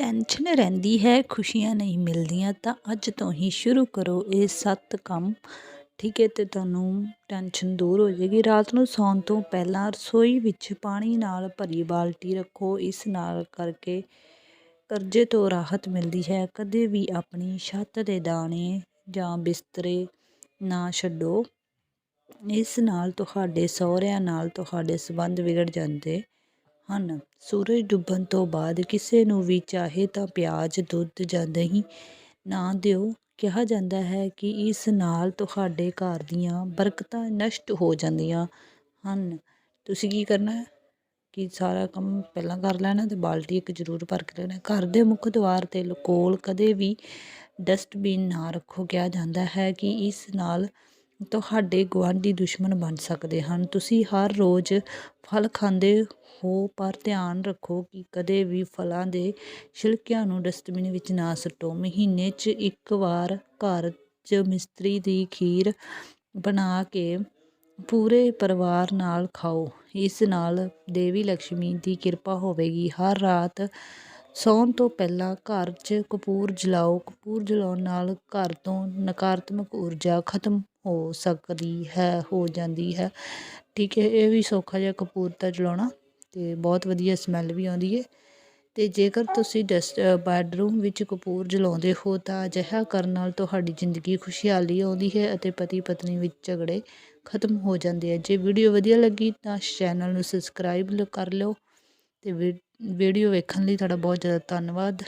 Tension ਰਹਿੰਦੀ ਹੈ, ਖੁਸ਼ੀਆਂ ਨਹੀਂ ਮਿਲਦੀਆਂ, ਤਾਂ ਅੱਜ ਤੋਂ ਹੀ ਸ਼ੁਰੂ ਕਰੋ ਇਹ ਸੱਤ ਕੰਮ। ਠੀਕ ਹੈ, ਤੇ ਤੁਹਾਨੂੰ ਟੈਨਸ਼ਨ ਦੂਰ ਹੋ ਜਾਏਗੀ। ਰਾਤ ਨੂੰ ਸੌਣ ਤੋਂ ਪਹਿਲਾਂ ਰਸੋਈ ਵਿੱਚ ਪਾਣੀ ਨਾਲ ਭਰੀ ਬਾਲਟੀ ਰੱਖੋ। ਇਸ ਨਾਲ ਕਰਕੇ ਕਰਜ਼ੇ ਤੋਂ ਰਾਹਤ ਮਿਲਦੀ ਹੈ। ਕਦੇ ਵੀ ਆਪਣੀ ਛੱਤ ਦੇ ਦਾਣੇ ਜਾਂ ਬਿਸਤਰੇ ਨਾ ਛੱਡੋ। ਇਸ ਨਾਲ ਤੁਹਾਡੇ ਸਹੁਰਿਆਂ ਨਾਲ ਤੁਹਾਡੇ ਸੰਬੰਧ ਵਿਗੜ ਜਾਂਦੇ। ਹਨ। ਸੂਰਜ ਡੁੱਬਣ ਤੋਂ ਬਾਅਦ ਕਿਸੇ ਨੂੰ ਵੀ ਚਾਹੇ ਤਾਂ ਪਿਆਜ਼, ਦੁੱਧ ਜਾਂ ਦਹੀਂ ਨਾ ਦਿਓ। ਕਿਹਾ ਜਾਂਦਾ ਹੈ ਕਿ ਇਸ ਨਾਲ ਤੁਹਾਡੇ ਘਰ ਦੀਆਂ ਬਰਕਤਾਂ ਨਸ਼ਟ ਹੋ ਜਾਂਦੀਆਂ ਹਨ। ਤੁਸੀਂ ਕੀ ਕਰਨਾ ਕਿ ਸਾਰਾ ਕੰਮ ਪਹਿਲਾਂ ਕਰ ਲੈਣਾ ਤੇ ਬਾਲਟੀ ਇੱਕ ਜ਼ਰੂਰ ਭਰ ਕੇ ਲੈਣਾ ਘਰ ਦੇ ਮੁੱਖ ਦੁਆਰ ਤੇ ਕੋਲ ਕਦੇ ਵੀ ਡਸਟਬਿਨ ਨਾ ਰੱਖੋ। ਕਿਹਾ ਜਾਂਦਾ ਹੈ ਕਿ ਇਸ ਨਾਲ ਤੁਹਾਡੇ ਗੁਆਂਢੀ ਦੁਸ਼ਮਣ ਬਣ ਸਕਦੇ ਹਨ। ਤੁਸੀਂ ਹਰ ਰੋਜ਼ ਫਲ ਖਾਂਦੇ ਹੋ, ਪਰ ਧਿਆਨ ਰੱਖੋ ਕਿ ਕਦੇ ਵੀ ਫਲਾਂ ਦੇ ਛਿਲਕਿਆਂ ਨੂੰ ਡਸਟਬਿਨ ਵਿੱਚ ਨਾ ਸੁੱਟੋ। ਮਹੀਨੇ 'ਚ ਇੱਕ ਵਾਰ ਘਰ 'ਚ ਮਿਸਤਰੀ ਦੀ ਖੀਰ ਬਣਾ ਕੇ ਪੂਰੇ ਪਰਿਵਾਰ ਨਾਲ ਖਾਓ। ਇਸ ਨਾਲ ਦੇਵੀ ਲక్ష్ਮੀ ਦੀ ਕਿਰਪਾ ਹੋਵੇਗੀ। ਹਰ ਰਾਤ ਸੌਣ ਤੋਂ ਪਹਿਲਾਂ ਘਰ 'ਚ ਕਪੂਰ ਜਲਾਓ। ਕਪੂਰ ਜਲਾਉਣ ਨਾਲ ਘਰ ਤੋਂ ਨਕਾਰਾਤਮਕ ਊਰਜਾ ਖਤਮ ਹੋ ਸਕਦੀ ਹੈ, ਹੋ ਜਾਂਦੀ ਹੈ। ਠੀਕ ਹੈ, ਇਹ ਵੀ ਸੌਖਾ ਜਿਹਾ ਕਪੂਰ ਤਾਂ ਜਲਾਉਣਾ ਅਤੇ ਬਹੁਤ ਵਧੀਆ ਸਮੈਲ ਵੀ ਆਉਂਦੀ ਹੈ ਅਤੇ ਜੇਕਰ ਤੁਸੀਂ ਡਸਟ ਬੈਡਰੂਮ ਵਿੱਚ ਕਪੂਰ ਜਲਾਉਂਦੇ ਹੋ ਤਾਂ ਅਜਿਹਾ ਕਰਨ ਨਾਲ ਤੁਹਾਡੀ ਜ਼ਿੰਦਗੀ ਖੁਸ਼ਹਾਲੀ ਆਉਂਦੀ ਹੈ ਅਤੇ ਪਤੀ ਪਤਨੀ ਵਿੱਚ ਝਗੜੇ ਖਤਮ ਹੋ ਜਾਂਦੇ ਆ। ਜੇ ਵੀਡੀਓ ਵਧੀਆ ਲੱਗੀ ਤਾਂ ਚੈਨਲ ਨੂੰ ਸਬਸਕ੍ਰਾਈਬ ਕਰ ਲਿਓ ਅਤੇ ਵੀਡੀਓ ਵੇਖਣ ਲਈ ਤੁਹਾਡਾ ਬਹੁਤ ਜ਼ਿਆਦਾ ਧੰਨਵਾਦ।